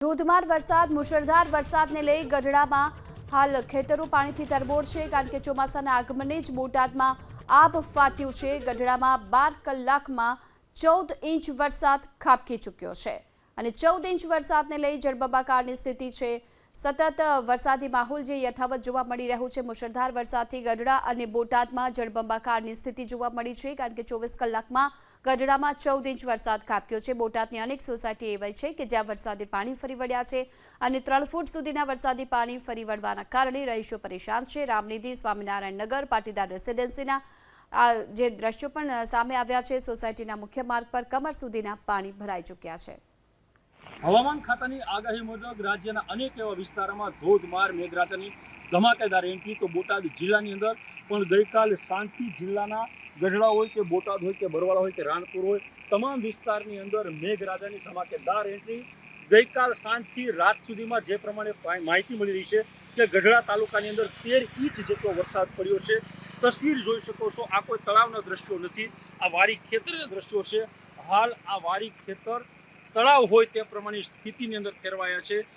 ધોધમાર વરસાદ, મુશળધાર વરસાદને લઈ ગઢડામાં હાલ ખેતરો પાણીથી તરબોળ છે, કારણ કે ચોમાસાના આગમને જ બોટાદમાં આબ ફાટ્યું છે. ગઢડામાં બાર કલાકમાં ચૌદ ઇંચ વરસાદ ખાબકી ચૂક્યો છે. અને ચૌદ ઇંચ વરસાદને લઈ જળબંબાકારની સ્થિતિ છે. સતત વરસાદી માહોલ જે યથાવત જોવા મળી રહ્યું છે. મુશળધાર વરસાદથી ગઢડા અને બોટાદમાં જળબંબાકારની સ્થિતિ જોવા મળી છે, કારણ કે ચોવીસ કલાકમાં ગઢડામાં ચૌદ ઇંચ વરસાદ ખાબક્યો છે. બોટાદની અનેક સોસાયટી એવી છે કે જ્યાં વરસાદી પાણી ફરી વળ્યા છે અને ત્રણ ફૂટ સુધીના વરસાદી પાણી ફરી વળવાના કારણે રહીશો પરેશાન છે. રામનિધિ, સ્વામિનારાયણ નગર, પાટીદાર રેસિડેન્સીના આ જે દ્રશ્યો પણ સામે આવ્યા છે. સોસાયટીના મુખ્ય માર્ગ પર કમર સુધીના પાણી ભરાઈ ચૂક્યા છે. હવામાન ખાતાની આગાહી મુજબ રાજ્યના અનેક એવા વિસ્તારોમાં ધોધમાર મેઘરાજાની ધમાકેદાર એન્ટ્રી તો બોટાદ જિલ્લાની અંદર, પણ ગઈકાલ સાંજથી જિલ્લાના ગઢડા હોય કે બોટાદ હોય કે બરવાળા હોય કે રાણપુર હોય, તમામ વિસ્તારની અંદર મેઘરાજાની ધમાકેદાર એન્ટ્રી. ગઈકાલ સાંજથી રાત સુધીમાં જે પ્રમાણે માહિતી મળી રહી છે કે ગઢડા તાલુકાની અંદર તેર ઇંચ જેટલો વરસાદ પડ્યો છે. તસવીર જોઈ શકો છો, આ કોઈ તળાવના દ્રશ્યો નથી, આ વારી ખેતરના દ્રશ્યો છે. હાલ આ વારી ખેતર તળાવ હોય તે પ્રમાણે સ્થિતિની અંદર ફેરવાયા છે.